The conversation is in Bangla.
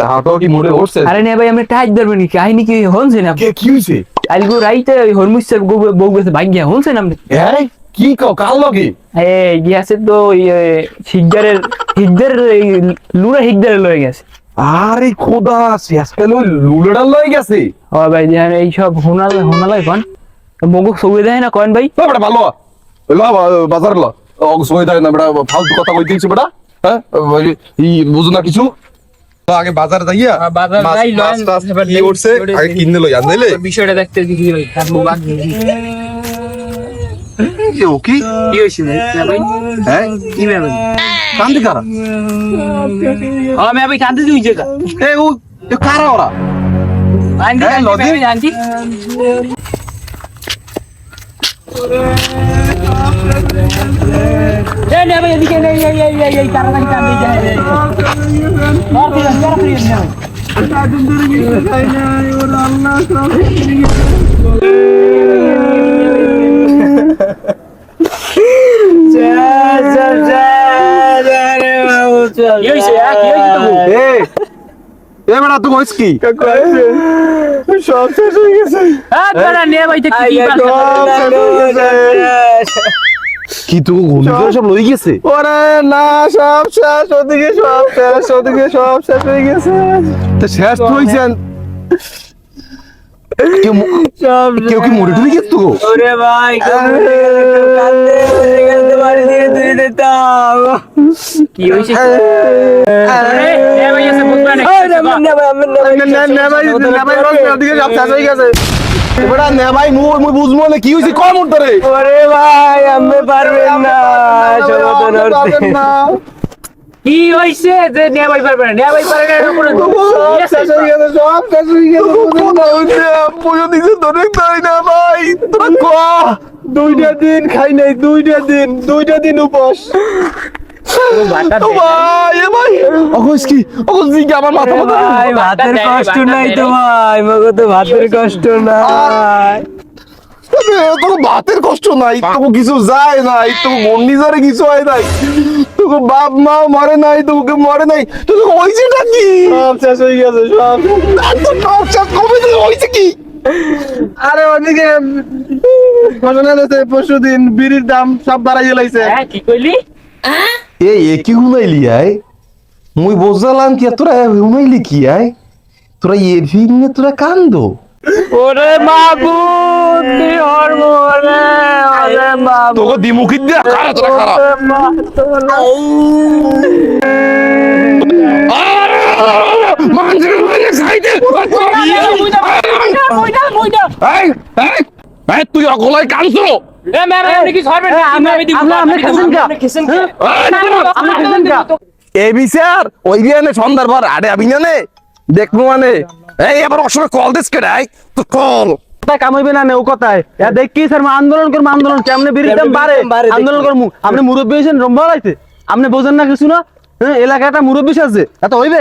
তাহাটাও কি মোড়ে উঠছে? আরে নে ভাই আমি টাইট ধরবেন কাহিনী কি হনছে না কে কি হইছে? আলগো রাইতে হরমুসের বউ গেছে ভাগ্য হনছে না হ্যাঁ কি কও কাল লগে? এই গিয়াছে তো হিগদারের হিগদার লুরা হিগদারে লয়ে গেছে। আরে খোদা শেষ পেল লুলেডা লয়ে গেছে? ও ভাই দেখেন এই সব হোনালে হোনালে কোন মগু সৌয়ে দেয় না কোন ভাই? ভালো। ল বাজার ল। ও সই দেয় না বেটা ফালতু কথা হ্যাঁ? ই বুঝো না কিছু? তো আগে বাজার যাইয়া হ্যাঁ, বাজার যাই, লয়, টাছ উঠছে আগে কিনে লই আনলে বিষয়টা দেখতে কি কি? ভাই? হ্যাঁ? কি কান্দি কারা? ও মে ভাই কাঁদতে তুই যেটা এ ও কারা ওরা? আন্টি লজে? এই নে ভাই এদিকে এই এই এই এই তাড়াতাড়ি কাঁদতে যায় মার দিলাম তাড়াতাড়ি নে ভাই কি হয়েছে আ? কি হয়েছে তো এ এ বেটা তুই কইস কি সব শেষ হয়ে গেছে হ্যাঁ তোরা নে ভাই দেখি কি কি তুই ঘুমি সব লই গেছে ওরে না সব শেষ ওদিকে সব শেষ ওদিকে সব শেষ হয়ে গেছে তো শেষ তো হইছেন কেউ কি মরে টরে গেছে তো ওরে ভাই কি আরে নে ভাই এসে বুঝবে না ওদিকে সব শেষ হয়ে গেছে এবারে নে ভাই মুই মুই বুঝব না কি হইছে কম উত্তরে ওরে ভাই আমি পারবেন না সমাধান করতে কি যে নে? পারবে পারবে সব হয়ে পুজো তাই ভাই দুইটা দিন খাই নাই দুইটা দিন দুইটা দিন উপোস। ভাতের কষ্ট নাই তো দেয়। ভাই মগো তো ভাতের কষ্ট নাই। তোকে ভাতের কষ্ট নাই তোকে কিছু যায় নাই তোকে ঘূর্ণিঝড়ে কিছু হয় নাই তোকে বাপ মা মরে নাই তোকে মরে নাই হয়েছেটা কি? সব শেষ হয়ে গেছে সব। আর তোর টর্চার কবে তোকে হয়েছে কি? আরে ওদিকে ঘটনা হয়েছে পরশু দিন বিড়ির দাম সব বাড়াই লাইছে। হ্যাঁ কি কইলি? এই এ কি হুনাইলি আয়? মুই বুঝলাম কি তোরা হুনাইলি কি আয়? তোরা এর ফিল্মে তোরা কান্দো? ওরে মাবুদ তুই হর মোরে ওরে মাবুদ। তোকে দিমুখি দিয়া খারা তোরা খারা। ওরে মাবুদ। মানুষের এই এই এই তুই কানছো এ ম্যাম আপনি কি সরবেন? আমি আমি দিব আমরা- আমরা খেছেন কা? আমরা খেছেন কা? এই বিচার ওই বিয়ানে সন্ধ্যার পর আড়ে আবি না নে দেখব মানে। এই আবার অসময় কল দিস কে রাই তো কল কথায় কামাইবে না কথায়? এ দেখ স্যার আন্দোলন করব আন্দোলন কেমনে আন্দোলন করব। আপনি মুরব্বী হয়েছেন রম্বা আপনি বোঝেন না কিছু না? হ্যাঁ, এলাকাটা মুরব্বী আছে এত হইবে?